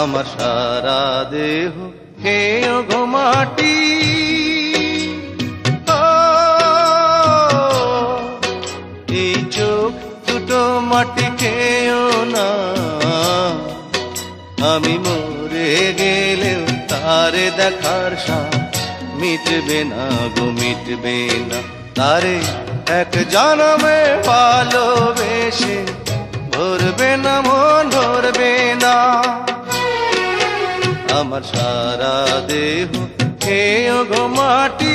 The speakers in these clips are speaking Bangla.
আমার সারা দেহ। খেয়ে ঘুমাটি এই চোখ দুটো মাটি খেয়েও না। আমি মরে গেলেও তারে দেখার সাথ মিটবে না গো, মিটবে না। তারে এক জনমে ভালোবেসে আমার সারা দেহ। খেয়ে গো মাটি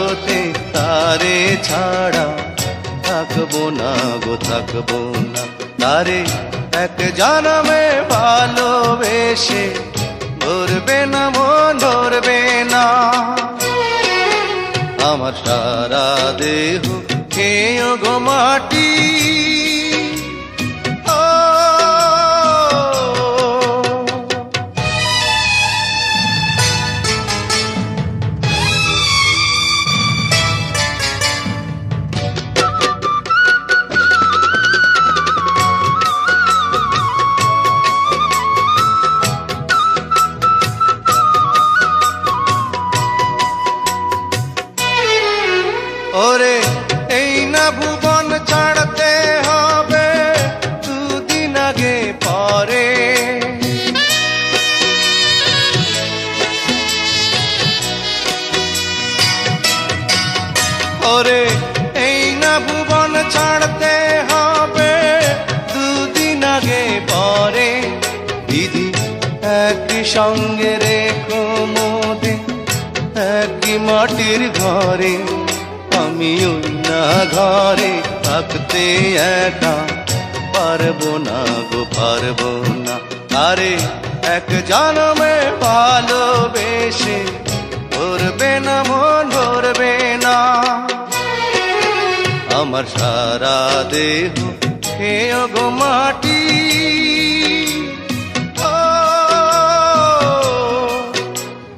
তারে ছাড়া থাকব না গো, থাকব না। তারে এক জানামে ভালোবেসে ধরবে না মন ধরবে না। আমার সারা দেহ খেয়ে গো মাটি। ওরে এই না ভুবন ছাড়তে হবে। দুদিন আগে পরে দিদি একই সঙ্গে রেখো মোদে, একই মাটির ঘরে। আমি না ঘরে থাকতে একা পারব না গো, পারব না। আরে এক জনমে ভালোবেসে ধরবে না মন, ধরবে না আমার সারা দেহ। খেয়ে গো মাটি।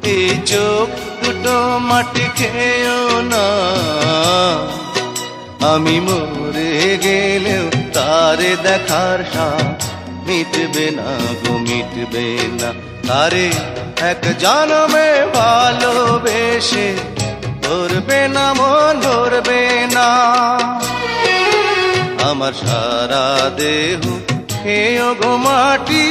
এই চোখ দুটো মাটি খেয়েও না। আমি মরে গেলেও তারে দেখার সাথ মিটবে না গো, মিটবে না। তারে এক জনমে ভালোবেসে আমার সারা দেহ খেয়ে অগো মাটি।